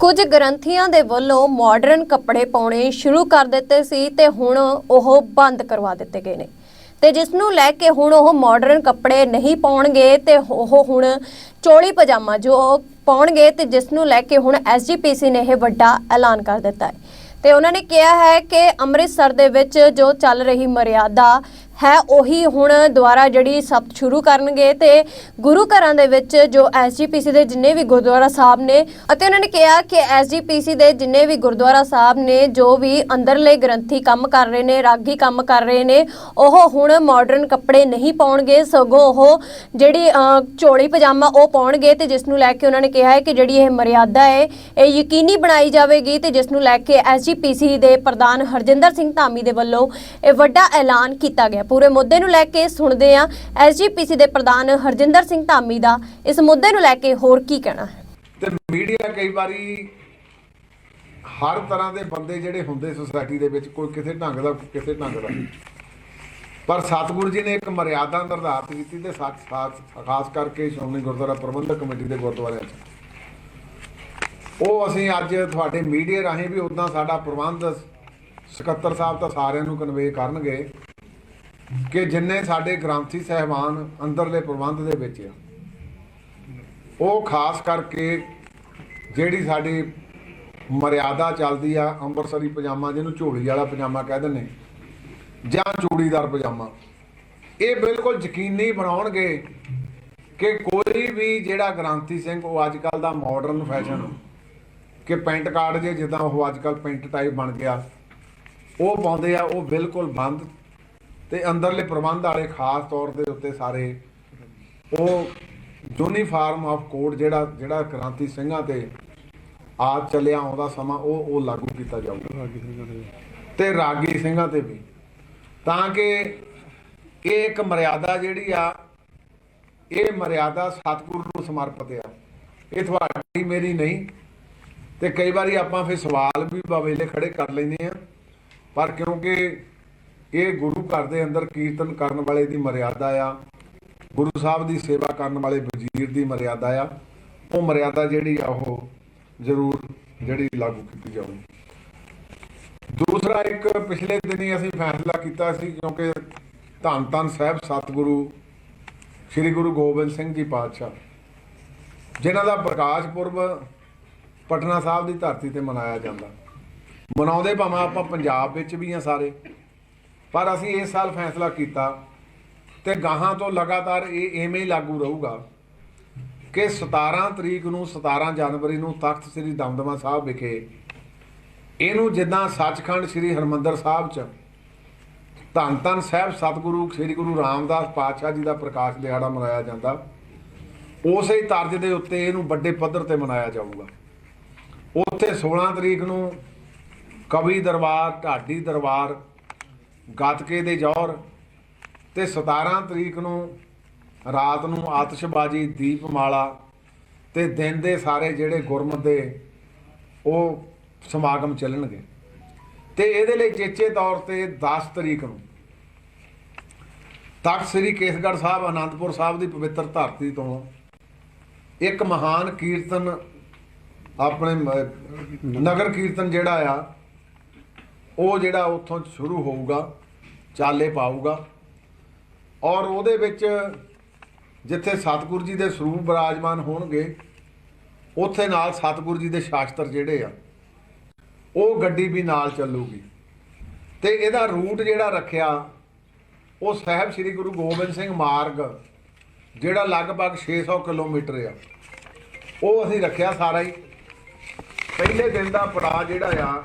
ਕੁਝ ਗ੍ਰੰਥੀਆਂ ਦੇ ਵੱਲੋਂ ਮਾਡਰਨ ਕੱਪੜੇ ਪਾਉਣੇ ਸ਼ੁਰੂ ਕਰ ਦਿੱਤੇ ਸੀ ਤੇ ਹੁਣ ਉਹ ਬੰਦ ਕਰਵਾ ਦਿੱਤੇ ਗਏ ਨੇ। ਤੇ ਜਿਸ ਨੂੰ ਲੈ ਕੇ ਹੁਣ ਉਹ ਮਾਡਰਨ ਕੱਪੜੇ ਨਹੀਂ ਪਾਉਣਗੇ ਤੇ ਉਹ ਹੁਣ ਚੋਲੀ ਪਜਾਮਾ ਜੋ ਪਾਉਣਗੇ ਤੇ ਜਿਸ ਨੂੰ ਲੈ ਕੇ ਹੁਣ ਐਸਜੀਪੀਸੀ ਨੇ ਇਹ ਵੱਡਾ ਐਲਾਨ ਕਰ ਦਿੱਤਾ ਹੈ। ਤੇ ਉਹਨਾਂ ਨੇ ਕਿਹਾ ਹੈ ਕਿ ਅੰਮ੍ਰਿਤਸਰ ਦੇ ਵਿੱਚ ਜੋ ਚੱਲ ਰਹੀ ਮਰਿਆਦਾ ਹੈ ਉਹੀ ਹੁਣ ਦੁਆਰਾ ਜਿਹੜੀ ਸਭ ਸ਼ੁਰੂ ਕਰਨਗੇ ਤੇ ਗੁਰੂ ਘਰਾਂ ਦੇ ਵਿੱਚ ਜੋ ਐਸਜੀਪੀਸੀ ਦੇ ਜਿੰਨੇ ਵੀ ਗੁਰਦੁਆਰਾ ਸਾਹਿਬ ਨੇ ਅਤੇ ਉਹਨਾਂ ਨੇ ਕਿਹਾ ਕਿ ਐਸਜੀਪੀਸੀ ਦੇ ਜਿੰਨੇ ਵੀ ਗੁਰਦੁਆਰਾ ਸਾਹਿਬ ਨੇ ਜੋ ਵੀ ਅੰਦਰਲੇ ਗ੍ਰੰਥੀ ਕੰਮ ਕਰ ਰਹੇ ਨੇ ਰਾਗੀ ਕੰਮ ਕਰ ਰਹੇ ਨੇ ਉਹ ਹੁਣ ਮਾਡਰਨ ਕੱਪੜੇ ਨਹੀਂ ਪਾਉਣਗੇ ਸਗੋਂ ਉਹ ਜਿਹੜੀ ਅਹ, ਚੋਲੀ ਪਜਾਮਾ ਉਹ ਪਾਉਣਗੇ ਤੇ ਜਿਸ ਨੂੰ ਲੈ ਕੇ ਉਹਨਾਂ ਨੇ ਕਿਹਾ ਹੈ ਕਿ ਜਿਹੜੀ ਇਹ ਮਰਿਆਦਾ ਹੈ ਇਹ ਯਕੀਨੀ ਬਣਾਈ ਜਾਵੇਗੀ ਤੇ ਜਿਸ ਨੂੰ ਲੈ ਕੇ ਐਸਜੀਪੀਸੀ ਦੇ ਪ੍ਰਧਾਨ ਹਰਜਿੰਦਰ ਸਿੰਘ ਧਾਮੀ ਦੇ ਵੱਲੋਂ ਇਹ ਵੱਡਾ ਐਲਾਨ ਕੀਤਾ ਗਿਆ। ਪੂਰੇ ਮੁੱਦੇ ਨੂੰ ਲੈ ਕੇ ਸੁਣਦੇ ਆ ਐਸਜੀਪੀਸੀ ਦੇ ਪ੍ਰਧਾਨ ਹਰਜਿੰਦਰ ਸਿੰਘ ਧਾਮੀ ਦਾ। ਇਸ ਮੁੱਦੇ ਨੂੰ ਲੈ ਕੇ ਹੋਰ ਕੀ ਕਹਿਣਾ ਹੈ? ਤੇ ਮੀਡੀਆ ਕਈ ਵਾਰੀ ਹਰ ਤਰ੍ਹਾਂ ਦੇ ਬੰਦੇ ਜਿਹੜੇ ਹੁੰਦੇ ਸੋਸਾਇਟੀ ਦੇ ਵਿੱਚ ਕੋਈ ਕਿਸੇ ਢੰਗ ਦਾ, ਕਿਸੇ ਢੰਗ ਦਾ। ਪਰ ਸਤਿਗੁਰੂ ਜੀ ਨੇ ਇੱਕ ਮਰਿਆਦਾ ਨਿਰਧਾਰਿਤ ਕੀਤੀ ਤੇ ਸੱਚ, ਖਾਸ ਖਾਸ ਕਰਕੇ ਸ਼੍ਰੋਮਣੀ ਗੁਰਦੁਆਰਾ ਪ੍ਰਬੰਧਕ ਕਮੇਟੀ ਦੇ ਗੁਰਦੁਆਰਿਆਂ 'ਚ। ਉਹ ਅਸੀਂ ਅੱਜ ਤੁਹਾਡੇ ਮੀਡੀਆ ਰਾਹੀਂ ਵੀ ਉਦਾਂ ਸਾਡਾ ਪ੍ਰਬੰਧ ਸਕੱਤਰ ਸਾਹਿਬ ਤਾਂ ਸਾਰਿਆਂ ਨੂੰ ਕਨਵੇ ਕਰਨਗੇ। ਕਿ ਜਿੰਨੇ ਸਾਡੇ ਗ੍ਰੰਥੀ ਸਹਿਬਾਨ ਅੰਦਰਲੇ ਪ੍ਰਬੰਧ ਦੇ ਵਿੱਚ ਆ, ਉਹ ਖਾਸ ਕਰਕੇ ਜਿਹੜੀ ਸਾਡੀ ਮਰਿਆਦਾ ਚੱਲਦੀ ਆ, ਅੰਮ੍ਰਿਤਸਰੀ ਪਜਾਮਾ ਜਿਹਨੂੰ ਝੋਲੀ ਵਾਲਾ ਪਜਾਮਾ ਕਹਿ ਦਿੰਦੇ ਜਾਂ ਚੂੜੀਦਾਰ ਪਜਾਮਾ, ਇਹ ਬਿਲਕੁਲ ਯਕੀਨੀ ਬਣਾਉਣਗੇ ਕਿ ਕੋਈ ਵੀ ਜਿਹੜਾ ਗ੍ਰਾਂਤੀ ਸਿੰਘ, ਉਹ ਅੱਜ ਕੱਲ ਦਾ ਮਾਡਰਨ ਫੈਸ਼ਨ ਕਿ ਪੈਂਟ ਕਾਰਡ ਜੇ ਜਿੱਦਾਂ ਉਹ ਅੱਜ ਕੱਲ ਪੈਂਟ ਟਾਈਪ ਬਣ ਗਿਆ, ਉਹ ਪਾਉਂਦੇ ਆ, ਉਹ ਬਿਲਕੁਲ ਬੰਦ ਤੇ ਅੰਦਰਲੇ ਪ੍ਰਬੰਧ ਵਾਲੇ ਖਾਸ ਤੌਰ ਦੇ ਉੱਤੇ ਸਾਰੇ ਉਹ ਯੂਨੀਫਾਰਮ ਆਫ ਕੋਡ ਜਿਹੜਾ ਜਿਹੜਾ ਕ੍ਰਾਂਤੀ ਸਿੰਘਾਂ ਤੇ ਆਜ ਚੱਲਿਆ ਆਉਂਦਾ ਸਮਾਂ ਉਹ ਉਹ ਲਾਗੂ ਕੀਤਾ ਜਾਊਗਾ। ਤੇ ਰਾਗੀ ਸਿੰਘਾਂ ਤੇ ਵੀ। ਤਾਂ ਕਿ ਇਹ ਇੱਕ ਮਰਿਆਦਾ ਜਿਹੜੀ ਆ ਇਹ ਮਰਿਆਦਾ ਸਤਿਗੁਰੂ ਨੂੰ ਸਮਰਪਿਤ ਆ। ਇਹ ਤੁਹਾਡੀ ਮੇਰੀ ਨਹੀਂ। ਤੇ ਕਈ ਵਾਰੀ ਆਪਾਂ ਫਿਰ ਸਵਾਲ ਵੀ ਬਵੇਲੇ ਖੜੇ ਕਰ ਲੈਂਦੇ ਆ। ਪਰ ਕਿਉਂਕਿ ਇਹ ਗੁਰੂ ਘਰ ਦੇ ਅੰਦਰ ਕੀਰਤਨ ਕਰਨ ਵਾਲੇ ਦੀ ਮਰਿਆਦਾ ਆ। ਗੁਰੂ ਸਾਹਿਬ ਦੀ ਸੇਵਾ ਕਰਨ ਵਾਲੇ ਵਜ਼ੀਰ ਦੀ ਮਰਿਆਦਾ ਆ। ਉਹ ਮਰਿਆਦਾ ਜਿਹੜੀ ਆ, ਉਹ ਜ਼ਰੂਰ ਜਿਹੜੀ ਲਾਗੂ ਕੀਤੀ ਜਾਊਗੀ। ਦੂਸਰਾ ਇੱਕ, ਪਿਛਲੇ ਦਿਨੀ ਅਸੀਂ ਫੈਸਲਾ ਕੀਤਾ ਸੀ, ਕਿਉਂਕਿ ਧੰਨ ਧੰਨ ਸਾਹਿਬ ਸਤਿਗੁਰੂ, ਸ੍ਰੀ ਗੁਰੂ ਗੋਬਿੰਦ ਸਿੰਘ ਜੀ ਪਾਤਸ਼ਾਹ, ਜਿਨ੍ਹਾਂ ਦਾ ਪ੍ਰਕਾਸ਼ ਪੁਰਬ ਪਟਨਾ ਸਾਹਿਬ ਦੀ ਧਰਤੀ ਤੇ ਮਨਾਇਆ ਜਾਂਦਾ। ਮਨਾਉਂਦੇ ਭਾਵੇਂ ਆਪਾਂ ਪੰਜਾਬ ਵਿੱਚ ਵੀ ਆ ਸਾਰੇ। ਪਰ ਅਸੀਂ ਇਸ ਸਾਲ ਫੈਸਲਾ ਕੀਤਾ ਤੇ ਗਾਹਾਂ ਤੋਂ ਲਗਾਤਾਰ ਇਹ ਐਵੇਂ ਹੀ ਲਾਗੂ ਰਹੂਗਾ ਕਿ 17 ਤਰੀਕ ਨੂੰ 17 ਜਨਵਰੀ ਨੂੰ ਤਖਤ ਸ੍ਰੀ ਦਮਦਮਾ ਸਾਹਿਬ ਵਿਖੇ ਇਹਨੂੰ ਜਿੱਦਾਂ ਸੱਚਖੰਡ ਸ੍ਰੀ ਹਰਮੰਦਰ ਸਾਹਿਬ ਚ ਧੰਨ ਧੰਨ ਸਾਹਿਬ ਸਤਿਗੁਰੂ, ਸ੍ਰੀ ਗੁਰੂ ਰਾਮਦਾਸ ਪਾਤਸ਼ਾਹ ਜੀ ਦਾ ਪ੍ਰਕਾਸ਼ ਦਿਹਾੜਾ ਮਨਾਇਆ ਜਾਂਦਾ, ਉਸੇ ਤਰਜ ਦੇ ਉੱਤੇ ਇਹਨੂੰ ਵੱਡੇ ਪੱਧਰ ਤੇ ਮਨਾਇਆ ਜਾਊਗਾ। ਉੱਥੇ 16 ਤਰੀਕ ਨੂੰ ਕਵੀ ਦਰਬਾਰ, ਢਾਡੀ ਦਰਬਾਰ ਗੱਤਕੇ ਦੇ ਜੌਹਰ ਤੇ 17 ਤਰੀਕ ਨੂੰ ਰਾਤ ਨੂੰ ਆਤਿਸ਼ਬਾਜ਼ੀ ਦੀਪਮਾਲਾ ਤੇ ਦਿਨ ਦੇ ਸਾਰੇ ਜਿਹੜੇ ਗੁਰਮਤ ਦੇ ਉਹ ਸਮਾਗਮ ਚੱਲਣਗੇ। ਤੇ ਇਹਦੇ ਲਈ ਚੇਚੇ ਤੌਰ ਤੇ 10 ਤਰੀਕ ਨੂੰ ਤਖਤ ਸ੍ਰੀ ਕੇਸਗੜ੍ਹ ਸਾਹਿਬ ਆਨੰਦਪੁਰ ਸਾਹਿਬ ਦੀ ਪਵਿੱਤਰ ਧਰਤੀ ਤੋਂ ਇੱਕ ਮਹਾਨ ਕੀਰਤਨ ਆਪਣੇ ਨਗਰ ਕੀਰਤਨ ਜਿਹੜਾ ਆ, ਉਹ ਜਿਹੜਾ ਉੱਥੋਂ ਸ਼ੁਰੂ ਹੋਊਗਾ। ਚਾਲੇ ਪਾਊਗਾ। ਔਰ ਉਹਦੇ ਵਿੱਚ ਜਿੱਥੇ ਸਤਿਗੁਰੂ ਜੀ ਦੇ ਸਰੂਪ ਬਿਰਾਜਮਾਨ ਹੋਣਗੇ, ਉੱਥੇ ਨਾਲ ਸਤਿਗੁਰੂ ਜੀ ਦੇ ਸ਼ਾਸਤਰ ਜਿਹੜੇ ਆ, ਉਹ ਗੱਡੀ ਵੀ ਨਾਲ ਚੱਲੂਗੀ। ਤੇ ਇਹਦਾ ਰੂਟ ਜਿਹੜਾ ਰੱਖਿਆ, ਉਹ ਸਾਹਿਬ ਸ੍ਰੀ ਗੁਰੂ ਗੋਬਿੰਦ ਸਿੰਘ ਮਾਰਗ, ਜਿਹੜਾ ਲਗਭਗ 600 ਕਿਲੋਮੀਟਰ ਆ। ਉਹ ਅਸੀਂ ਰੱਖਿਆ ਸਾਰਾ ਹੀ। ਪਹਿਲੇ ਦਿਨ ਦਾ ਪੜਾਅ ਜਿਹੜਾ ਆ,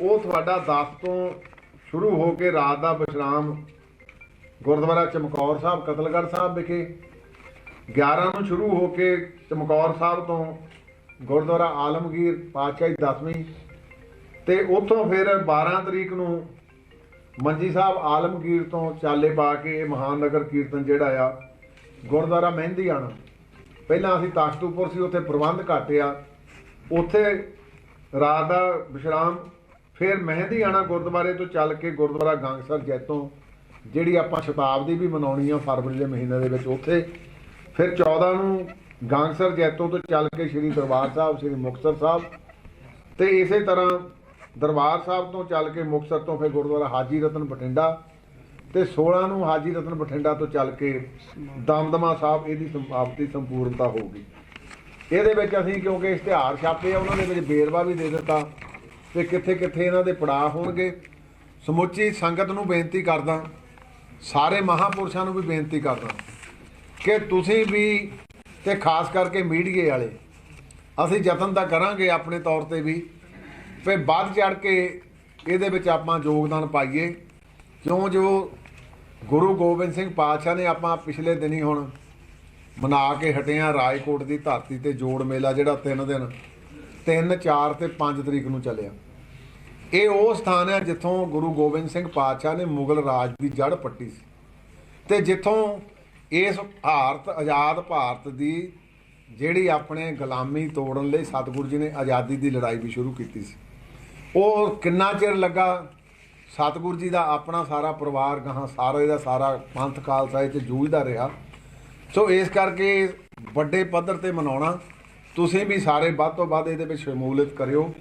ਉਹ ਤੁਹਾਡਾ 10 ਤੋਂ ਸ਼ੁਰੂ ਹੋ ਕੇ ਰਾਤ ਦਾ ਵਿਸ਼ਰਾਮ ਗੁਰਦੁਆਰਾ ਚਮਕੌਰ ਸਾਹਿਬ, ਕਤਲਗੜ੍ਹ ਸਾਹਿਬ ਵਿਖੇ। 11 ਨੂੰ ਸ਼ੁਰੂ ਹੋ ਕੇ ਚਮਕੌਰ ਸਾਹਿਬ ਤੋਂ ਗੁਰਦੁਆਰਾ ਆਲਮਗੀਰ ਪਾਤਸ਼ਾਹੀ 10ਵੀਂ ਤੇ ਉੱਥੋਂ ਫਿਰ 12 ਤਰੀਕ ਨੂੰ ਮੰਜੀ ਸਾਹਿਬ ਆਲਮਗੀਰ ਤੋਂ ਚਾਲੇ ਪਾ ਕੇ ਇਹ ਮਹਾਨ ਨਗਰ ਕੀਰਤਨ ਜਿਹੜਾ ਆ, ਗੁਰਦੁਆਰਾ ਮਹਿੰਦੀ ਆਣਾ। ਪਹਿਲਾਂ ਅਸੀਂ ਤਾਕਤੂਪੁਰ ਸੀ, ਉੱਥੇ ਪ੍ਰਬੰਧ ਘੱਟ ਆ ਉੱਥੇ ਰਾਤ ਦਾ ਵਿਸ਼ਰਾਮ ਫਿਰ ਮਹਿੰਦੀ ਆਣਾ ਗੁਰਦੁਆਰੇ ਤੋਂ ਚੱਲ ਕੇ ਗੁਰਦੁਆਰਾ ਗਾਂਗਸਰ ਜੈਤੋਂ, ਜਿਹੜੀ ਆਪਾਂ ਸ਼ਤਾਬਦੀ ਵੀ ਮਨਾਉਣੀ ਆ ਫਰਵਰੀ ਦੇ ਮਹੀਨੇ ਦੇ ਵਿੱਚ ਉੱਥੇ। ਫਿਰ 14 ਨੂੰ ਗਾਂਗਸਰ ਜੈਤੋਂ ਤੋਂ ਚੱਲ ਕੇ ਸ੍ਰੀ ਦਰਬਾਰ ਸਾਹਿਬ, ਸ੍ਰੀ ਮੁਕਤਸਰ ਸਾਹਿਬ ਤੇ ਇਸੇ ਤਰ੍ਹਾਂ ਦਰਬਾਰ ਸਾਹਿਬ ਤੋਂ ਚੱਲ ਕੇ ਮੁਕਤਸਰ ਤੋਂ ਫਿਰ ਗੁਰਦੁਆਰਾ ਹਾਜੀ ਰਤਨ ਬਠਿੰਡਾ ਤੇ 16 ਨੂੰ ਹਾਜੀ ਰਤਨ ਬਠਿੰਡਾ ਤੋਂ ਚੱਲ ਕੇ ਦਮਦਮਾ ਸਾਹਿਬ, ਇਹਦੀ ਸਮਾਪਤੀ ਸੰਪੂਰਨਤਾ ਹੋਊਗੀ ਇਹਦੇ ਵਿੱਚ ਅਸੀਂ ਕਿਉਂਕਿ ਇਸ਼ਤਿਹਾਰ ਛਾਪੇ ਆ, ਉਹਨਾਂ ਦੇ ਵਿੱਚ ਵੇਰਵਾ ਵੀ ਦੇ ਦਿੱਤਾ। ਤੇ ਕਿੱਥੇ ਕਿੱਥੇ ਇਹਨਾਂ ਦੇ ਪੜਾਅ ਹੋਣਗੇ। ਸਮੁੱਚੀ ਸੰਗਤ ਨੂੰ ਬੇਨਤੀ ਕਰਦਾ, ਸਾਰੇ ਮਹਾਪੁਰਸ਼ਾਂ ਨੂੰ ਵੀ ਬੇਨਤੀ ਕਰਦਾ ਕਿ ਤੁਸੀਂ ਵੀ ਤੇ ਖਾਸ ਕਰਕੇ ਮੀਡੀਏ ਵਾਲੇ, ਅਸੀਂ ਯਤਨ ਤਾਂ ਕਰਾਂਗੇ ਆਪਣੇ ਤੌਰ ਤੇ ਵੀ ਫੇ ਵੱਧ ਚੜ ਕੇ ਇਹਦੇ ਵਿੱਚ ਆਪਾਂ ਯੋਗਦਾਨ ਪਾਈਏ। ਕਿਉਂ ਜੋ ਗੁਰੂ ਗੋਬਿੰਦ ਸਿੰਘ ਪਾਤਸ਼ਾਹ ਨੇ ਆਪਾਂ ਪਿਛਲੇ ਦਿਨੀ ਹੁਣ ਮਨਾ ਕੇ ਹਟਿਆ ਰਾਜਕੋਟ ਦੀ ਧਰਤੀ ਤੇ ਜੋੜ ਮੇਲਾ ਜਿਹੜਾ ਤਿੰਨ ਦਿਨ 3 4 ਤੇ 5 ਤਰੀਕ ਨੂੰ ਚੱਲਿਆ। ਇਹ ਉਹ ਸਥਾਨ ਹੈ ਜਿੱਥੋਂ ਗੁਰੂ ਗੋਬਿੰਦ ਸਿੰਘ ਪਾਤਸ਼ਾਹ ਨੇ ਮੁਗਲ ਰਾਜ ਦੀ ਜੜ ਪੱਟੀ ਸੀ। ਤੇ ਜਿੱਥੋਂ ਇਸ ਭਾਰਤ, ਆਜ਼ਾਦ ਭਾਰਤ ਦੀ ਜਿਹੜੀ ਆਪਣੇ ਗੁਲਾਮੀ ਤੋੜਨ ਲਈ ਸਤਿਗੁਰੂ ਜੀ ਨੇ ਆਜ਼ਾਦੀ ਦੀ ਲੜਾਈ ਵੀ ਸ਼ੁਰੂ ਕੀਤੀ ਸੀ। ਉਹ ਕਿੰਨਾ ਚਿਰ ਲੱਗਾ? ਸਤਿਗੁਰੂ ਜੀ ਦਾ ਆਪਣਾ ਸਾਰਾ ਪਰਿਵਾਰ ਗਾਹਾਂ ਸਾਰੇ ਦਾ ਸਾਰਾ ਪੰਥ ਖਾਲਸਾ ਇਹ 'ਚ ਜੂਝਦਾ ਰਿਹਾ। ਸੋ ਇਸ ਕਰਕੇ ਵੱਡੇ ਪੱਧਰ ਤੇ ਮਨਾਉਣਾ ਤੁਸੀਂ ਵੀ ਸਾਰੇ ਵੱਧ ਤੋਂ ਵੱਧ ਇਹਦੇ ਵਿੱਚ ਸ਼ਮੂਲੀਅਤ ਕਰਿਓ।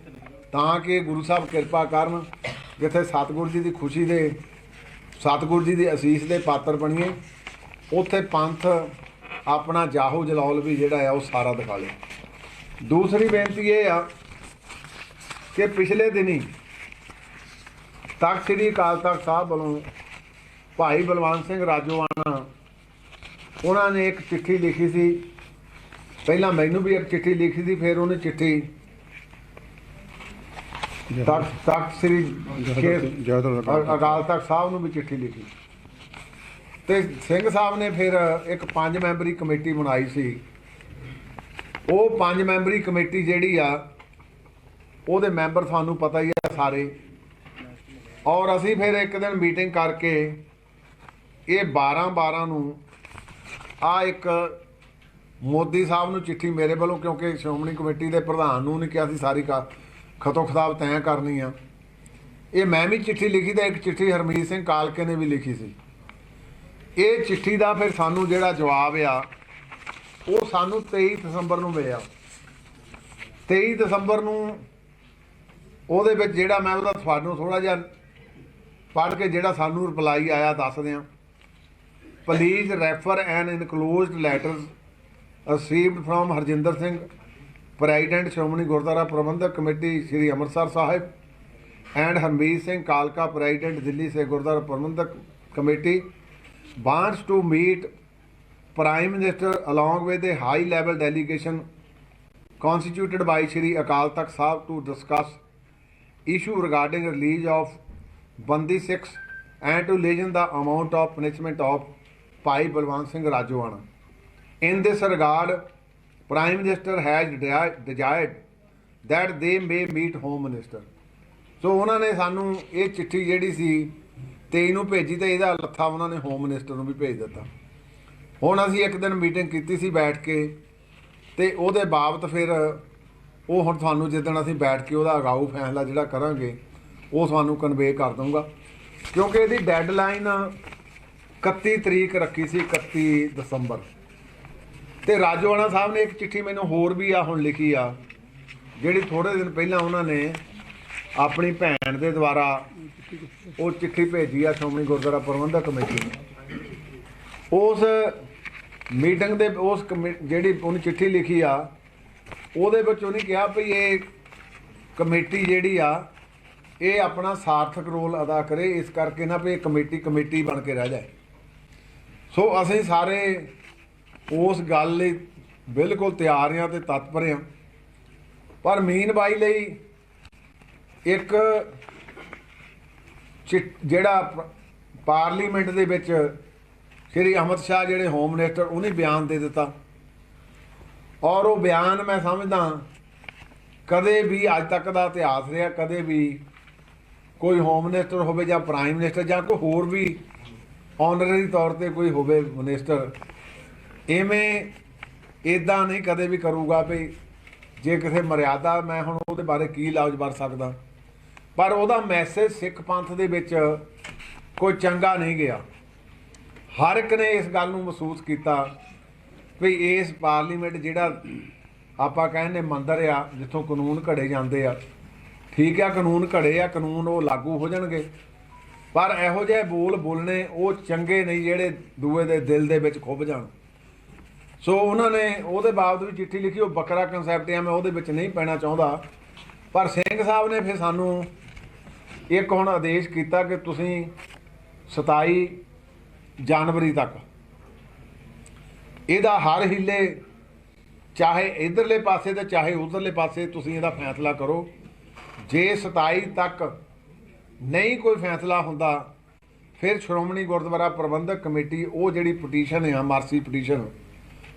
ਤਾਂ ਕਿ ਗੁਰੂ ਸਾਹਿਬ ਕਿਰਪਾ ਕਰਨ, ਜਿੱਥੇ ਸਤਿਗੁਰੂ ਜੀ ਦੀ ਖੁਸ਼ੀ ਦੇ, ਸਤਿਗੁਰੂ ਜੀ ਦੀ ਅਸੀਸ ਦੇ ਪਾਤਰ ਬਣੀਏ, ਉੱਥੇ ਪੰਥ ਆਪਣਾ ਜਾਹੋ ਜਲਾਲ ਵੀ ਜਿਹੜਾ ਆ, ਉਹ ਸਾਰਾ ਦਿਖਾ ਲੇ। ਦੂਸਰੀ ਬੇਨਤੀ ਇਹ ਆ ਕਿ ਪਿਛਲੇ ਦਿਨੀ ਤਖਤ ਸ੍ਰੀ ਅਕਾਲ ਤਖਤ ਸਾਹਿਬ ਵੱਲੋਂ ਭਾਈ ਬਲਵੰਤ ਸਿੰਘ ਰਾਜੋਆਣਾ, ਉਹਨਾਂ ਨੇ ਇੱਕ ਚਿੱਠੀ ਲਿਖੀ ਸੀ। ਪਹਿਲਾਂ ਮੈਨੂੰ ਵੀ ਇੱਕ ਚਿੱਠੀ ਲਿਖੀ ਸੀ, ਫਿਰ ਉਹਨੇ ਚਿੱਠੀ ਤਖਤ ਤਖਤ ਸ੍ਰੀ ਅਕਾਲ ਤਖਤ ਸਾਹਿਬ ਨੂੰ ਵੀ ਚਿੱਠੀ ਲਿਖੀ। ਤੇ ਸਿੰਘ ਸਾਹਿਬ ਨੇ ਫਿਰ ਇੱਕ ਪੰਜ ਮੈਂਬਰੀ ਕਮੇਟੀ ਬਣਾਈ ਸੀ। ਉਹ ਪੰਜ ਮੈਂਬਰੀ ਕਮੇਟੀ ਜਿਹੜੀ ਆ ਉਹਦੇ ਮੈਂਬਰ ਤੁਹਾਨੂੰ ਪਤਾ ਹੀ ਆ ਸਾਰੇ। ਔਰ ਅਸੀਂ ਫਿਰ ਇੱਕ ਦਿਨ ਮੀਟਿੰਗ ਕਰਕੇ ਇਹ 12 12 ਨੂੰ ਆ ਇੱਕ ਮੋਦੀ ਸਾਹਿਬ ਨੂੰ ਚਿੱਠੀ ਮੇਰੇ ਵੱਲੋਂ ਕਿਉਂਕਿ ਸ਼੍ਰੋਮਣੀ ਕਮੇਟੀ ਦੇ ਪ੍ਰਧਾਨ ਨੂੰ ਨੇ ਕਿਹਾ ਸੀ ਸਾਰੀ ਕਾ ਖਤੋ ਖਤਾਬ ਤੈਅ ਕਰਨੀ ਆ। ਇਹ ਮੈਂ ਵੀ ਚਿੱਠੀ ਲਿਖੀ ਤਾਂ ਇੱਕ ਚਿੱਠੀ ਹਰਮੀਤ ਸਿੰਘ ਕਾਲਕੇ ਨੇ ਵੀ ਲਿਖੀ ਸੀ। ਇਹ ਚਿੱਠੀ ਦਾ ਫਿਰ ਸਾਨੂੰ ਜਿਹੜਾ ਜਵਾਬ ਆ, ਉਹ ਸਾਨੂੰ 23 ਦਸੰਬਰ ਨੂੰ ਮਿਲਿਆ। 23 ਦਸੰਬਰ ਨੂੰ ਉਹਦੇ ਵਿੱਚ ਜਿਹੜਾ ਮੈਂ ਉਹਦਾ ਤੁਹਾਨੂੰ ਥੋੜਾ ਜਿਹਾ ਪੜ੍ਹ ਕੇ ਜਿਹੜਾ ਸਾਨੂੰ ਰਿਪਲਾਈ ਆਇਆ ਦੱਸ ਦਿਆਂ। Please refer an enclosed letters received from Harjinder Singh president Shiromani Gurdwara Prabandhak committee Sri Amritsar Sahib and Harmeet Singh ਕਾਲਕਾ president Delhi say Gurdwara Prabandhak committee wants to meet Prime Minister along with a high level delegation constituted by Shri Akal Takht Sahib to discuss issue regarding release of Bandi Sikhs and to lessen the amount of punishment of Bhai Balwant Singh Rajwana. In this regard, Prime Minister has desired desired that they may meet Home Minister. So ਉਹਨਾਂ ਨੇ ਸਾਨੂੰ ਇਹ ਚਿੱਠੀ ਜਿਹੜੀ ਸੀ 23 ਨੂੰ ਭੇਜੀ ਤੇ ਇਹਦਾ ਲੱਥਾ ਉਹਨਾਂ ਨੇ ਹੋਮ ਮਿਨਿਸਟਰ ਨੂੰ ਵੀ ਭੇਜ ਦਿੱਤਾ। ਹੁਣ ਅਸੀਂ ਇੱਕ ਦਿਨ ਮੀਟਿੰਗ ਕੀਤੀ ਸੀ ਬੈਠ ਕੇ, ਤੇ ਉਹਦੇ ਬਾਬਤ ਫਿਰ ਉਹ ਹੁਣ ਤੁਹਾਨੂੰ ਜਿੱਦਣ ਅਸੀਂ ਬੈਠ ਕੇ ਉਹਦਾ ਅਗਾਊ ਫੈਸਲਾ ਜਿਹੜਾ ਕਰਾਂਗੇ, ਉਹ ਤੁਹਾਨੂੰ ਕਨਵੇ ਕਰ ਦਊਂਗਾ। ਕਿਉਂਕਿ ਇਹਦੀ ਡੈਡਲਾਈਨ 31 ਤਰੀਕ ਰੱਖੀ ਸੀ 31 ਦਸੰਬਰ। ਤੇ ਰਾਜੋਆਣਾ ਸਾਹਿਬ ਨੇ ਇੱਕ ਚਿੱਠੀ ਮੈਨੂੰ ਹੋਰ ਵੀ ਆ, ਹੁਣ ਲਿਖੀ ਆ, ਜਿਹੜੀ ਥੋੜੇ ਦਿਨ ਪਹਿਲਾਂ ਉਹਨਾਂ ਨੇ ਆਪਣੀ ਭੈਣ ਦੇ ਦੁਆਰਾ ਉਹ ਚਿੱਠੀ ਭੇਜੀ ਆ ਸ਼੍ਰੋਮਣੀ ਗੁਰਦੁਆਰਾ ਪ੍ਰਬੰਧਕ ਕਮੇਟੀ ਨੂੰ। ਉਸ ਮੀਟਿੰਗ ਦੇ, ਉਸ ਕਮੇ- ਜਿਹੜੀ ਉਹਨੇ ਚਿੱਠੀ ਲਿਖੀ ਆ, ਉਹਦੇ ਵਿੱਚ ਉਹਨੇ ਕਿਹਾ ਵੀ ਇਹ ਕਮੇਟੀ ਜਿਹੜੀ ਆ, ਇਹ ਆਪਣਾ ਸਾਰਥਕ ਰੋਲ ਅਦਾ ਕਰੇ, ਇਸ ਕਰਕੇ ਨਾ ਵੀ ਇਹ ਕਮੇਟੀ ਕਮੇਟੀ ਬਣ ਕੇ ਰਹਿ ਜਾਏ। ਸੋ ਅਸੀਂ ਸਾਰੇ ਉਸ ਗੱਲ ਲਈ ਬਿਲਕੁਲ ਤਿਆਰ ਹਾਂ ਤੇ ਤਤਪਰ ਹਾਂ। ਪਰ ਮੀਨ ਬਾਈ ਲਈ ਇੱਕ ਚਿ- ਜਿਹੜਾ ਪ- ਪਾਰਲੀਮੈਂਟ ਦੇ ਵਿੱਚ ਸ਼੍ਰੀ ਅਹਿਮਦ ਸ਼ਾਹ ਜਿਹੜੇ ਹੋਮ ਮਿਨਿਸਟਰ ਉਹਨੇ ਬਿਆਨ ਦੇ ਦਿੱਤਾ। ਔਰ ਉਹ ਬਿਆਨ ਮੈਂ ਸਮਝਦਾ ਕਦੇ ਵੀ ਅੱਜ ਤੱਕ ਦਾ ਇਤਿਹਾਸ ਰਿਹਾ, ਕਦੇ ਵੀ ਕੋਈ ਹੋਮ ਮਿਨਿਸਟਰ ਹੋਵੇ ਜਾਂ ਪ੍ਰਾਈਮ ਮਿਨਿਸਟਰ ਜਾਂ ਕੋਈ ਹੋਰ ਵੀ ਆਨਰਰੀ ਤੌਰ ਤੇ ਕੋਈ ਹੋਵੇ ਮਿਨਿਸਟਰ ਐਵੇਂ ਇਦਾਂ ਨਹੀਂ ਕਦੇ ਵੀ ਕਰੂਗਾ ਵੀ ਜੇ ਕਿਸੇ ਮਰਿਆਦਾ ਮੈਂ ਹੁਣ ਉਹਦੇ ਬਾਰੇ ਕੀ ਲਾਜ ਵਰ ਸਕਦਾ। ਪਰ ਉਹਦਾ ਮੈਸੇਜ ਸਿੱਖ ਪੰਥ ਦੇ ਵਿੱਚ ਕੋਈ ਚੰਗਾ ਨਹੀਂ ਗਿਆ। ਹਰ ਇੱਕ ਨੇ ਇਸ ਗੱਲ ਨੂੰ ਮਹਿਸੂਸ ਕੀਤਾ ਵੀ ਇਸ ਪਾਰਲੀਮੈਂਟ ਜਿਹੜਾ ਆਪਾਂ ਕਹਿੰਦੇ ਮੰਦਰ ਆ, ਜਿੱਥੋਂ ਕਾਨੂੰਨ ਘੜੇ ਜਾਂਦੇ ਆ। ਠੀਕ ਆ, ਕਾਨੂੰਨ ਘੜੇ ਆ, ਕਾਨੂੰਨ ਉਹ ਲਾਗੂ ਹੋ ਜਾਣਗੇ। ਪਰ ਇਹੋ ਜਿਹੇ ਬੋਲ ਬੋਲਣੇ ਉਹ ਚੰਗੇ ਨਹੀਂ ਜਿਹੜੇ ਦੂਏ ਦੇ ਦਿਲ ਦੇ ਵਿੱਚ ਖੁੱਭ ਜਾਣ। ਸੋ ਉਹਨਾਂ ਨੇ ਉਹਦੇ ਬਾਬਤ ਵੀ ਚਿੱਠੀ ਲਿਖੀ, ਉਹ ਬੱਕਰਾ ਕਨਸੈਪਟ ਆ, ਮੈਂ ਉਹਦੇ ਵਿੱਚ ਨਹੀਂ ਪੈਣਾ ਚਾਹੁੰਦਾ। ਪਰ ਸਿੰਘ ਸਾਹਿਬ ਨੇ ਫਿਰ ਸਾਨੂੰ ਇੱਕ ਹੁਣ ਆਦੇਸ਼ ਕੀਤਾ ਕਿ ਤੁਸੀਂ 27 ਜਨਵਰੀ ਤੱਕ ਇਹਦਾ ਹਰ ਹਿੱਲੇ, ਚਾਹੇ ਇਧਰਲੇ ਪਾਸੇ ਤੇ ਚਾਹੇ ਉਧਰਲੇ ਪਾਸੇ, ਤੁਸੀਂ ਇਹਦਾ ਫੈਸਲਾ ਕਰੋ। ਜੇ 27 ਤੱਕ ਨਹੀਂ ਕੋਈ ਫੈਸਲਾ ਹੁੰਦਾ, ਫਿਰ ਸ਼੍ਰੋਮਣੀ ਗੁਰਦੁਆਰਾ ਪ੍ਰਬੰਧਕ ਕਮੇਟੀ, ਉਹ ਜਿਹੜੀ ਪਟੀਸ਼ਨ ਆ, ਮਰਸੀ ਪਟੀਸ਼ਨ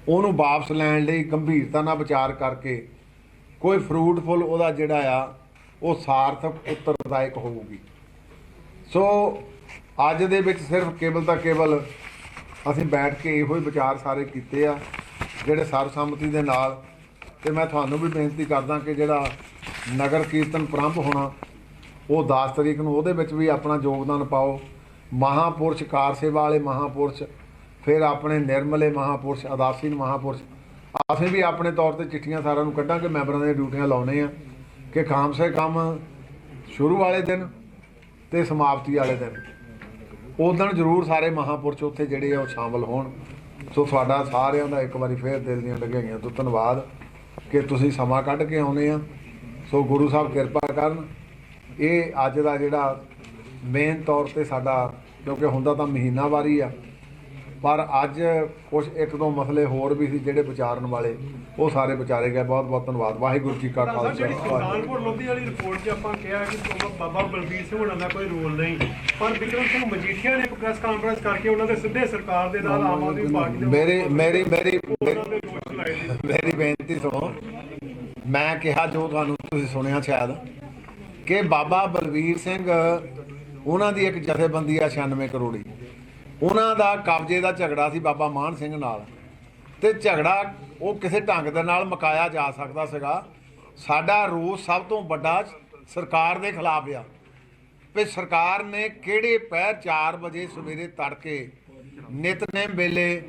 ਉਹਨੂੰ ਵਾਪਸ ਲੈਣ ਲਈ ਗੰਭੀਰਤਾ ਨਾਲ ਵਿਚਾਰ ਕਰਕੇ ਕੋਈ ਫਰੂਟਫੁਲ ਉਹਦਾ ਜਿਹੜਾ ਆ, ਉਹ ਸਾਰਥਕ, ਉੱਤਰਦਾਇਕ ਹੋਊਗੀ। ਸੋ ਅੱਜ ਦੇ ਵਿੱਚ ਸਿਰਫ ਕੇਵਲ ਤਾਂ ਕੇਵਲ ਅਸੀਂ ਬੈਠ ਕੇ ਇਹੋ ਹੀ ਵਿਚਾਰ ਸਾਰੇ ਕੀਤੇ ਆ, ਜਿਹੜੇ ਸਰਬਸੰਮਤੀ ਦੇ ਨਾਲ, ਤੇ ਮੈਂ ਤੁਹਾਨੂੰ ਵੀ ਬੇਨਤੀ ਕਰਦਾ ਕਿ ਜਿਹੜਾ ਨਗਰ ਕੀਰਤਨ ਪ੍ਰਾਰੰਭ ਹੋਣਾ, ਉਹ 10 ਤਰੀਕ ਨੂੰ ਉਹਦੇ ਵਿੱਚ ਵੀ ਆਪਣਾ ਯੋਗਦਾਨ ਪਾਓ। ਮਹਾਪੁਰਸ਼ ਕਾਰ ਸੇਵਾ ਵਾਲੇ ਮਹਾਪੁਰਸ਼ ਫਿਰ ਆਪਣੇ ਨਿਰਮਲੇ ਮਹਾਪੁਰਸ਼ ਅਦਾਸੀਨ ਮਹਾਪੁਰਸ਼, ਅਸੀਂ ਵੀ ਆਪਣੇ ਤੌਰ ਤੇ ਚਿੱਠੀਆਂ ਸਾਰਿਆਂ ਨੂੰ ਕੱਢਾਂਗੇ, ਮੈਂਬਰਾਂ ਦੀਆਂ ਡਿਊਟੀਆਂ ਲਾਉਣੇ ਆ ਕਿ ਖਾਮ ਸੇ ਕੰਮ ਸ਼ੁਰੂ ਵਾਲੇ ਦਿਨ ਤੇ ਸਮਾਪਤੀ ਵਾਲੇ ਦਿਨ। ਉਦੋਂ ਜ਼ਰੂਰ ਸਾਰੇ ਮਹਾਪੁਰਸ਼ ਉੱਥੇ ਜਿਹੜੇ ਆ ਉਹ ਸ਼ਾਮਲ ਹੋਣ। ਸੋ ਤੁਹਾਡਾ ਸਾਰਿਆਂ ਦਾ ਇੱਕ ਵਾਰੀ ਫੇਰ ਦਿਲ ਦੀਆਂ ਲੱਗਾਈਆਂ ਤੋਂ ਧੰਨਵਾਦ ਕਿ ਤੁਸੀਂ ਸਮਾਂ ਕੱਢ ਕੇ ਆਉਨੇ ਆ। ਸੋ ਗੁਰੂ ਸਾਹਿਬ ਕਿਰਪਾ ਕਰਨ। ਇਹ ਅੱਜ ਦਾ ਜਿਹੜਾ ਮੇਨ ਤੌਰ ਤੇ ਸਾਡਾ, ਕਿਉਂਕਿ ਹੁੰਦਾ ਤਾਂ ਮਹੀਨਾਵਾਰੀ ਆ। ਪਰ ਅੱਜ ਕੁਝ ਇੱਕ ਦੋ ਮਸਲੇ ਹੋਰ ਵੀ ਸੀ ਜਿਹੜੇ ਵਿਚਾਰਨ ਵਾਲੇ ਉਹ ਸਾਰੇ ਵਿਚਾਰੇ ਗਏ। ਬਹੁਤ ਬਹੁਤ ਧੰਨਵਾਦ। ਵਾਹਿਗੁਰੂ ਜੀ ਕਾ ਖਾਲਸਾ। ਜਿਹੜੀ ਸੁਲਤਾਨਪੁਰ ਲੋਧੀ ਵਾਲੀ ਰਿਪੋਰਟ 'ਚ ਆਪਾਂ ਕਿਹਾ ਕਿ ਬਾਬਾ- ਬਲਬੀਰ ਸਿੰਘ ਹੋਣਾ ਦਾ ਕੋਈ ਰੋਲ ਨਹੀਂ ਪਰ ਵਿਕਰਮ ਸਿੰਘ ਮਜੀਠੀਆ ਨੇ ਪ੍ਰੈਸ ਕਾਨਫਰੰਸ ਕਰਕੇ ਉਹਨਾਂ ਦੇ ਸਿੱਧੇ ਸਰਕਾਰ ਦੇ ਨਾਲ ਆਮ ਆਦਮੀ ਪਾਰਟੀ ਦੇ ਮੇਰੀ ਮੇਰੀ ਮੇਰੀ ਉਹਨਾਂ ਮੇਰੀ ਬੇਨਤੀ ਸੁਣੋ। ਮੈਂ ਕਿਹਾ ਜੋ ਤੁਹਾਨੂੰ ਤੁਸੀਂ ਸੁਣਿਆ ਸ਼ਾਇਦ ਕਿ ਬਾਬਾ ਬਲਵੀਰ ਸਿੰਘ ਉਹਨਾਂ ਦੀ ਇੱਕ ਜਥੇਬੰਦੀ ਆ 96 ਕਰੋੜੀ। ਉਹਨਾਂ ਦਾ ਕਬਜ਼ੇ ਦਾ ਝਗੜਾ ਸੀ ਬਾਬਾ ਮਾਨ ਸਿੰਘ ਨਾਲ। ਤੇ ਝਗੜਾ ਉਹ ਕਿਸੇ ਢੰਗ ਦੇ ਨਾਲ ਮਕਾਇਆ ਜਾ ਸਕਦਾ ਸੀਗਾ। ਸਾਡਾ ਰੋਸ ਸਭ ਤੋਂ ਵੱਡਾ ਸਰਕਾਰ ਦੇ ਖਿਲਾਫ ਆ। ਵੀ ਸਰਕਾਰ ਨੇ ਕਿਹੜੇ ਪਹਿਰ 4 ਵਜੇ ਸਵੇਰੇ ਤੜਕੇ ਨਿਤਨੇਮ ਵੇਲੇ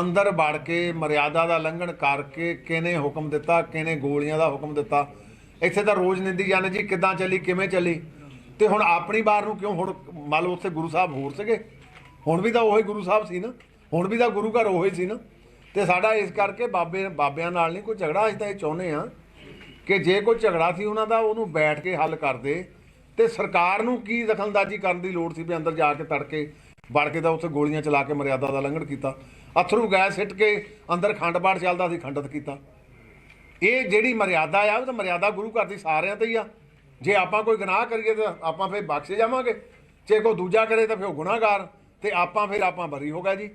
ਅੰਦਰ ਵੜ ਕੇ ਮਰਿਆਦਾ ਦਾ ਲੰਘਣ ਕਰਕੇ ਕਿਹਨੇ ਹੁਕਮ ਦਿੱਤਾ, ਕਿਹਨੇ ਗੋਲੀਆਂ ਦਾ ਹੁਕਮ ਦਿੱਤਾ। ਇੱਥੇ ਤਾਂ ਰੋਜ਼ ਨਿੰਦੀ ਜਾਂਦੇ ਜੀ, ਕਿੱਦਾਂ ਚੱਲੀ, ਕਿਵੇਂ ਚੱਲੀ? ਤੇ ਹੁਣ ਆਪਣੀ ਬਾਰ ਨੂੰ ਕਿਉਂ ਹੁਣ ਮੰਨ ਲਓ ਉੱਥੇ ਗੁਰੂ ਸਾਹਿਬ ਹੋਰ ਸੀਗੇ? ਹੁਣ ਵੀ ਤਾਂ ਉਹੀ ਗੁਰੂ ਸਾਹਿਬ ਸੀ ਨਾ। ਹੁਣ ਵੀ ਤਾਂ ਗੁਰੂ ਘਰ ਉਹੀ ਸੀ ਨਾ। ਤੇ ਸਾਡਾ ਇਸ ਕਰਕੇ ਬਾਬੇ, ਬਾਬਿਆਂ ਨਾਲ ਨਹੀਂ, ਕੋਈ ਝਗੜਾ ਅਸੀਂ ਤਾਂ ਇਹ ਚਾਹੁੰਦੇ ਆ ਕਿ ਜੇ ਕੋਈ ਝਗੜਾ ਸੀ ਉਹਨਾਂ ਦਾ, ਉਹਨੂੰ ਬੈਠ ਕੇ ਹੱਲ ਕਰਦੇ ਤੇ ਸਰਕਾਰ ਨੂੰ ਕੀ ਦਖਲਅੰਦਾਜ਼ੀ ਕਰਨ ਦੀ ਲੋੜ ਸੀ ਵੀ ਅੰਦਰ ਜਾ ਕੇ ਤੜਕੇ ਵੜ ਕੇ ਤਾਂ ਉੱਥੇ ਗੋਲੀਆਂ ਚਲਾ ਕੇ ਮਰਿਆਦਾ ਦਾ ਲੰਘਣ ਕੀਤਾ। ਅਥਰੂ ਗੈਸ ਸਿੱਟ ਕੇ ਅੰਦਰ ਖੰਡ ਪਾਠ ਚੱਲਦਾ ਸੀ, ਖੰਡਤ ਕੀਤਾ। ਇਹ ਜਿਹੜੀ ਮਰਿਆਦਾ ਆ, ਉਹ ਤਾਂ ਮਰਿਆਦਾ ਗੁਰੂ ਘਰ ਦੀ ਸਾਰਿਆਂ ਤੇ ਹੀ ਆ। ਜੇ ਆਪਾਂ ਕੋਈ ਗੁਨਾਹ ਕਰੀਏ ਤਾਂ ਆਪਾਂ ਫਿਰ ਬਖਸ਼ੇ ਜਾਵਾਂਗੇ। ਜੇ ਕੋਈ ਦੂਜਾ ਕਰੇ ਤਾਂ ਫਿਰ ਉਹ ਗੁਨਾਹਗਾਰ। ਤੇ ਆਪਾਂ ਫਿਰ ਆਪਾਂ ਬਰੀ ਹੋ ਗਏ ਜੀ।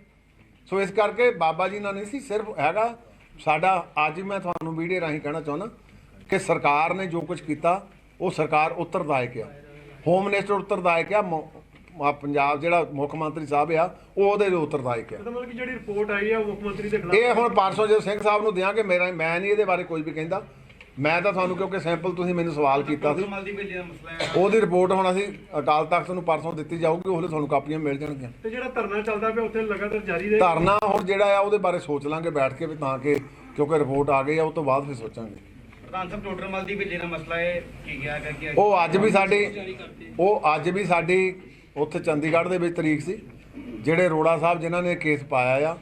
ਸੋ ਇਸ ਕਰਕੇ ਬਾਬਾ ਜੀ ਨਾਲ ਨਹੀਂ ਸੀ ਸਿਰਫ ਹੈਗਾ ਸਾਡਾ ਅੱਜ ਮੈਂ ਤੁਹਾਨੂੰ ਵੀਡੀਓ ਰਾਹੀਂ ਕਹਿਣਾ ਚਾਹੁੰਦਾ ਕਿ ਸਰਕਾਰ ਨੇ ਜੋ ਕੁਝ ਕੀਤਾ ਉਹ ਸਰਕਾਰ ਉੱਤਰਦਾਇਕ ਆ ਹੋਮ ਮਿਨਿਸਟਰ ਉੱਤਰਦਾਇਕ ਆ ਆ ਪੰਜਾਬ ਜਿਹੜਾ ਮੁੱਖ ਮੰਤਰੀ ਸਾਹਿਬ ਆ ਉਹ ਉਹਦੇ ਲਈ ਉੱਤਰਦਾਇਕ ਆ ਮਤਲਬ ਕਿ ਜਿਹੜੀ ਰਿਪੋਰਟ ਆਈ ਉਹ ਮੁੱਖ ਮੰਤਰੀ ਦੇ ਖਿਲਾਫ ਇਹ ਹੁਣ 500 ਜੇ ਸਿੰਘ ਸਾਹਿਬ ਨੂੰ ਦਿਆਂਗੇ ਮੇਰਾ ਮੈਂ ਨਹੀਂ ਇਹਦੇ ਬਾਰੇ ਕੋਈ ਵੀ ਕਹਿੰਦਾ। ਮੈਂ ਤਾਂ ਤੁਹਾਨੂੰ ਕਿਉਂਕਿ ਸੈਂਪਲ ਤੁਸੀਂ ਮੈਨੂੰ ਸਵਾਲ ਕੀਤਾ ਸੀ। ਮਲ ਦੀ ਬਿੱਲੀ ਦਾ ਮਸਲਾ ਹੈ ਉਹਦੀ ਰਿਪੋਰਟ ਹੁਣ ਅਸੀਂ ਅਕਾਲ ਤਖਤ ਨੂੰ ਪਰਸੋਂ ਦਿੱਤੀ ਜਾਊਗੀ ਉਹਲੇ ਤੁਹਾਨੂੰ ਕਾਪੀਆਂ ਮਿਲ ਜਾਣਗੀਆਂ। ਤੇ ਜਿਹੜਾ ਧਰਨਾ ਚੱਲਦਾ ਪਿਆ ਉੱਥੇ ਲਗਾਤਾਰ ਜਾਰੀ ਰਹੇ। ਧਰਨਾ ਹੁਣ ਜਿਹੜਾ ਆ ਉਹਦੇ ਬਾਰੇ ਸੋਚ ਲਾਂਗੇ ਬੈਠ ਕੇ ਵੀ ਤਾਂ ਕਿ ਕਿਉਂਕਿ ਰਿਪੋਰਟ ਆ ਗਈ ਆ ਉਹ ਤੋਂ ਬਾਅਦ ਫਿਰ ਸੋਚਾਂਗੇ। ਪ੍ਰਧਾਨ ਸਾਹਿਬ ਟੋਟਲ ਮਲ ਦੀ ਬਿੱਲੀ ਦਾ ਮਸਲਾ ਹੈ ਕੀ ਗਿਆ ਹੈ ਕਿ ਉਹ ਅੱਜ ਵੀ ਸਾਡੀ ਉਹ ਅੱਜ ਵੀ ਸਾਡੀ ਉੱਥੇ ਚੰਡੀਗੜ੍ਹ ਦੇ ਵਿੱਚ ਤਰੀਕ ਸੀ ਜਿਹੜੇ ਰੋੜਾ ਸਾਹਿਬ ਜਿਨ੍ਹਾਂ ਨੇ ਕੇਸ ਪਾਇਆ ਆ।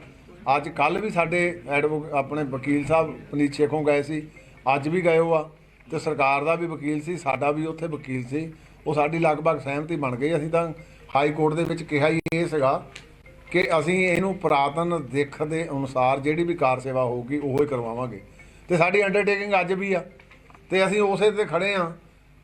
ਅੱਜ ਕੱਲ ਵੀ ਸਾਡੇ ਐਡਵੋ ਆਪਣੇ ਵਕੀਲ ਸਾਹਿਬ ਪਨੀਤ ਸ਼ੇਖੋਂ ਗਏ ਸੀ। ਅੱਜ ਵੀ ਗਏ ਹੋ ਆ ਤੇ ਸਰਕਾਰ ਦਾ ਵੀ ਵਕੀਲ ਸੀ, ਸਾਡਾ ਵੀ ਉੱਥੇ ਵਕੀਲ ਸੀ। ਉਹ ਸਾਡੀ ਲਗਭਗ ਸਹਿਮਤੀ ਬਣ ਗਈ। ਅਸੀਂ ਤਾਂ ਹਾਈ ਕੋਰਟ ਦੇ ਵਿੱਚ ਕਿਹਾ ਹੀ ਇਹ ਸੀਗਾ ਕਿ ਅਸੀਂ ਇਹਨੂੰ ਪੁਰਾਤਨ ਦਿੱਖ ਦੇ ਅਨੁਸਾਰ ਜਿਹੜੀ ਵੀ ਕਾਰ ਸੇਵਾ ਹੋਊਗੀ, ਉਹ ਹੀ ਕਰਵਾਵਾਂਗੇ। ਤੇ ਸਾਡੀ ਅੰਡਰਟੇਕਿੰਗ ਅੱਜ ਵੀ ਆ। ਤੇ ਅਸੀਂ ਉਸੇ ਤੇ ਖੜੇ ਆ।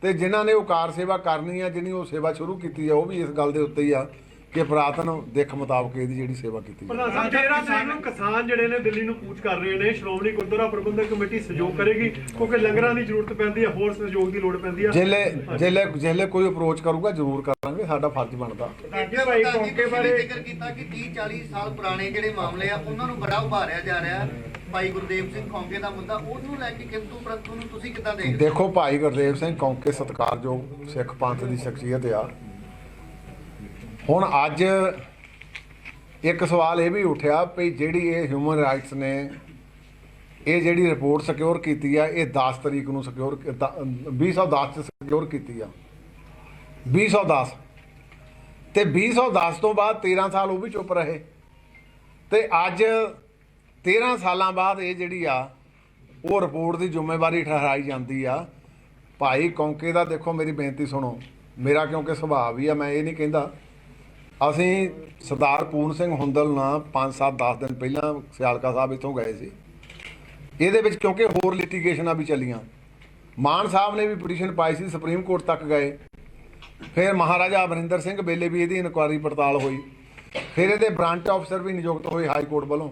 ਤੇ ਜਿਨ੍ਹਾਂ ਨੇ ਉਹ ਕਾਰ ਸੇਵਾ ਕਰਨੀ ਆ ਜਿਹਨੀ ਉਹ ਸੇਵਾ ਸ਼ੁਰੂ ਕੀਤੀ ਆ, ਉਹ ਵੀ ਇਸ ਗੱਲ ਦੇ ਉੱਤੇ ਹੀ ਆ। ਕਿ ਪੁਰਾਤਨ ਦਿੱਖ ਮੁਤਾਬਕ ਇਹਦੀ ਜਿਹੜੀ ਸੇਵਾ ਕੀਤੀ ਜਾਵੇ। ਪ੍ਰਧਾਨ ਸਾਹਿਬ 13 ਤਰੀਕ ਨੂੰ ਕਿਸਾਨ ਜਿਹੜੇ ਨੇ ਦਿੱਲੀ ਨੂੰ ਕੂਚ ਕਰ ਰਹੇ ਨੇ ਸ਼੍ਰੋਮਣੀ ਗੁਰਦੁਆਰਾ ਪ੍ਰਬੰਧਕ ਕਮੇਟੀ ਸਹਿਯੋਗ ਕਰੇਗੀ ਕਿਉਂਕਿ ਲੰਗਰਾਂ ਦੀ ਜ਼ਰੂਰਤ ਪੈਂਦੀ ਹੈ ਹੋਰ ਸਹਿਯੋਗ ਦੀ ਲੋੜ ਪੈਂਦੀ ਹੈ ਜਿਹਲੇ ਜਿਹਲੇ ਜਿਹਲੇ ਕੋਈ ਅਪਰੋਚ ਕਰੂਗਾ ਜ਼ਰੂਰ ਕਰਾਂਗੇ ਸਾਡਾ ਫਰਜ਼ ਬਣਦਾ। ਅੱਗੇ ਭਾਈ ਕੌਂਕੇ ਬਾਰੇ ਜ਼ਿਕਰ ਕੀਤਾ ਕਿ 30 40 ਸਾਲ ਪੁਰਾਣੇ ਜਿਹੜੇ ਮਾਮਲੇ ਆ ਉਹਨਾਂ ਨੂੰ ਬੜਾ ਉਭਾਰਿਆ ਜਾ ਰਿਹਾ ਹੈ। ਭਾਈ ਗੁਰਦੇਵ ਸਿੰਘ ਖੌਂਕੇ ਦਾ ਮੁੱਦਾ ਉਹਨੂੰ ਲੈ ਕੇ ਕਿੰਤੂ ਪ੍ਰੰਤੂ ਨੂੰ ਤੁਸੀਂ ਕਿੱਦਾਂ ਦੇਖਦੇ ਹੋ? ਦੇਖੋ ਭਾਈ ਗੁਰਦੇਵ ਸਿੰਘ ਕੌਂਕੇ ਸਤਿਕਾਰਯੋਗ ਸਿੱਖ ਪੰਥ ਦੀ ਸ਼ਖਸੀਅਤ ਆ। ਹੁਣ ਅੱਜ ਇੱਕ ਸਵਾਲ ਇਹ ਵੀ ਉੱਠਿਆ ਵੀ ਜਿਹੜੀ ਇਹ ਹਿਊਮਨ ਰਾਈਟਸ ਨੇ, ਇਹ ਜਿਹੜੀ ਰਿਪੋਰਟ ਸਿਕਿਉਰ ਕੀਤੀ ਆ, ਇਹ 10 ਤਰੀਕ ਨੂੰ ਸਿਕਿਉਰ 2010 ਚ ਸਿਕਿਉਰ ਕੀਤੀ ਆ। 2010 ਤੇ 2010 ਤੋਂ ਬਾਅਦ 13 ਸਾਲ ਉਹ ਵੀ ਚੁੱਪ ਰਹੇ। ਤੇ ਅੱਜ 13 ਸਾਲਾਂ ਬਾਅਦ ਇਹ ਜਿਹੜੀ ਆ, ਉਹ ਰਿਪੋਰਟ ਦੀ ਜ਼ਿੰਮੇਵਾਰੀ ਠਹਿਰਾਈ ਜਾਂਦੀ ਆ। ਭਾਈ ਕੌਂਕੇ ਦਾ ਦੇਖੋ ਮੇਰੀ ਬੇਨਤੀ ਸੁਣੋ। ਮੇਰਾ ਕਿਉਂਕਿ ਸੁਭਾਅ ਵੀ ਆ, ਮੈਂ ਇਹ ਨਹੀਂ ਕਹਿੰਦਾ ਅਸੀਂ ਸਰਦਾਰ ਪੂਰਨ ਸਿੰਘ ਹੁੰਦਲ ਨਾਲ 5 7 10 ਦਿਨ ਪਹਿਲਾਂ ਸਿਆਲਕਾ ਸਾਹਿਬ ਇੱਥੋਂ ਗਏ ਸੀ। ਇਹਦੇ ਵਿੱਚ ਕਿਉਂਕਿ ਹੋਰ ਲਿਟੀਗੇਸ਼ਨਾਂ ਵੀ ਚੱਲੀਆਂ। ਮਾਨ ਸਾਹਿਬ ਨੇ ਵੀ ਪਟੀਸ਼ਨ ਪਾਈ ਸੀ ਸੁਪਰੀਮ ਕੋਰਟ ਤੱਕ ਗਏ। ਫਿਰ ਮਹਾਰਾਜਾ ਅਮਰਿੰਦਰ ਸਿੰਘ ਵੇਲੇ ਵੀ ਇਹਦੀ ਇਨਕੁਆਇਰੀ ਪੜਤਾਲ ਹੋਈ। ਫਿਰ ਇਹਦੇ ਬ੍ਰਾਂਚ ਅਫਸਰ ਵੀ ਨਿਯੁਕਤ ਹੋਏ ਹਾਈ ਕੋਰਟ ਵੱਲੋਂ।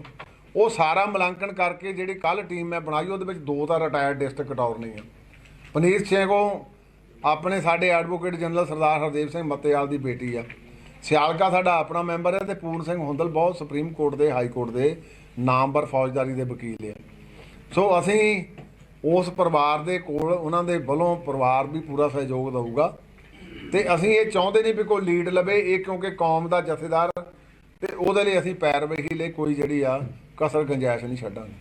ਉਹ ਸਾਰਾ ਮੁਲਾਂਕਣ ਕਰਕੇ ਜਿਹੜੀ ਕੱਲ ਟੀਮ ਮੈਂ ਬਣਾਈ, ਉਹਦੇ ਵਿੱਚ ਦੋ ਤਾਂ ਰਿਟਾਇਰਡ ਡਿਸਟ੍ਰਿਕਟ ਅਟਾਰਨੀ ਆ। ਪਨੀਰ ਸਿੰਘ ਆਪਣੇ ਸਾਡੇ ਐਡਵੋਕੇਟ ਜਨਰਲ ਸਰਦਾਰ ਹਰਦੇਵ ਸਿੰਘ ਮੱਤੇਵਾਲ ਦੀ ਬੇਟੀ ਆ। ਸਿਆਲਕਾ ਸਾਡਾ ਆਪਣਾ ਮੈਂਬਰ ਹੈ ਤੇ ਪੂਰਨ ਸਿੰਘ ਹੁੰਦਲ ਬਹੁਤ ਸੁਪਰੀਮ ਕੋਰਟ ਦੇ ਹਾਈ ਕੋਰਟ ਦੇ ਨਾਮਵਰ ਫੌਜਦਾਰੀ ਦੇ ਵਕੀਲ ਆ ਸੋ ਅਸੀਂ ਉਸ ਪਰਿਵਾਰ ਦੇ ਕੋਲ, ਉਹਨਾਂ ਦੇ ਵੱਲੋਂ ਪਰਿਵਾਰ ਵੀ ਪੂਰਾ ਸਹਿਯੋਗ ਦਊਗਾ। ਤੇ ਅਸੀਂ ਇਹ ਚਾਹੁੰਦੇ ਨਹੀਂ ਵੀ ਕੋਈ ਲੀਡ ਲਵੇ, ਇਹ ਕਿਉਂਕਿ ਕੌਮ ਦਾ ਜਥੇਦਾਰ ਤੇ ਉਹਦੇ ਲਈ ਅਸੀਂ ਪੈਰਵਾਈ ਲਈ ਕੋਈ ਜਿਹੜੀ ਆ ਕਸਰ ਗੰਜਾਇਸ਼ ਨਹੀਂ ਛੱਡਾਂਗੇ।